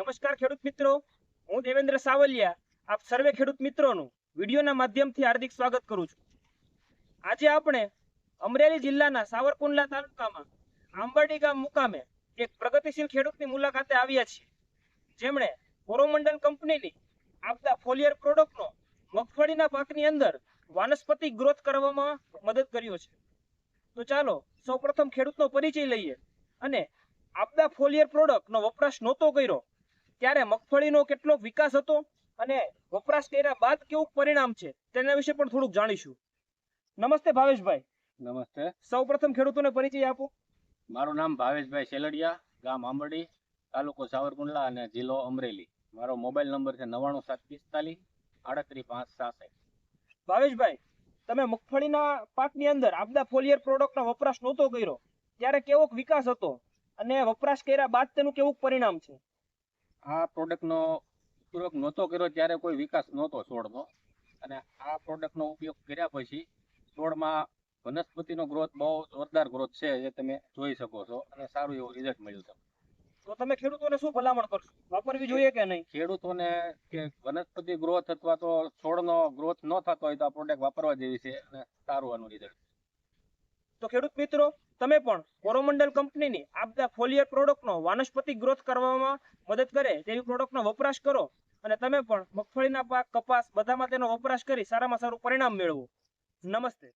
નમસ્કાર ખેડૂત મિત્રો. હું દેવેન્દ્ર સાવલિયા, આપ સર્વે ખેડૂત મિત્રોનું વિડીયોના માધ્યમથી હાર્દિક સ્વાગત કરું છું. આજે આપણે અમરેલી જિલ્લાના સાવરકુંડલા તાલુકામાં આંબરડી ગામ મુકામે એક પ્રગતિશીલ ખેડૂતની મુલાકાતે આવ્યા છીએ. જેમણે કોરોમંડલ કંપનીની આપતા ફોલિયર પ્રોડક્ટનો મગફળીના પાકની અંદર વાનસ્પતિક ગ્રોથ કરવામાં મદદ કર્યો છે. તો ચાલો સૌપ્રથમ ખેડૂતનો પરિચય લઈએ અને આપદા ફોલિયર પ્રોડક્ટનો વપરાશ નહોતો કર્યો ત્યારે મગફળીનો કેટલો વિકાસ હતો અને વપરાશ કર્યા બાદ કેવું પરિણામ છે તેના વિશે પણ થોડુંક જાણીશું. નમસ્તે ભાવેશભાઈ. નમસ્તે. સૌપ્રથમ ખેડૂતોને પરિચય આપો. મારું નામ ભાવેશભાઈ શેલડિયા ગામ આંબરડી તાલુકો સાવરકુંડલા અને જિલ્લો અમરેલી. મારો મોબાઈલ નંબર છે નવ્વાણું સાત પિસ્તાલીસ આડત્રીસ પાંચ સાસઠ. ભાવેશભાઈ તમે મગફળીના પાકની અંદર આપદા ફોલિયર પ્રોડક્ટનો વપરાશ નહોતો કર્યો. ત્યારે કેવો વિકાસ હતો અને વપરાશ કર્યા બાદ તેનું કેવું પરિણામ છે? આ પ્રોડક્ટનો ઉપયોગ નહોતો કર્યો ત્યારે કોઈ વિકાસ નહોતો છોડનો. અને આ પ્રોડક્ટનો ઉપયોગ કર્યા પછી છોડમાં વનસ્પતિનો ગ્રોથ બહુ જોરદાર ગ્રોથ છે જે તમે જોઈ શકો છો અને સારું એવું રિઝલ્ટ મળ્યું તમને. તો તમે ખેડૂતોને શું ભલામણ કરશો? વાપરવી જોઈએ કે નહીં? ખેડૂતોને કે વનસ્પતિ ગ્રોથ અથવા તો છોડનો ગ્રોથ ન થતો હોય તો આ પ્રોડક્ટ વાપરવા જેવી છે અને સારું આનું રિઝલ્ટ તો ખેડૂત મિત્રો, તમે પણ કોરોમંડલ કંપનીની આપદા ફોલિયર પ્રોડક્ટનો વાનસ્પતિક ગ્રોથ કરવામાં મદદ કરે તેવી પ્રોડક્ટનો વપરાશ કરો અને તમે પણ મગફળીના પાક, કપાસ બધામાં તેનો વપરાશ કરી સારામાં સારું પરિણામ મેળવો. નમસ્તે.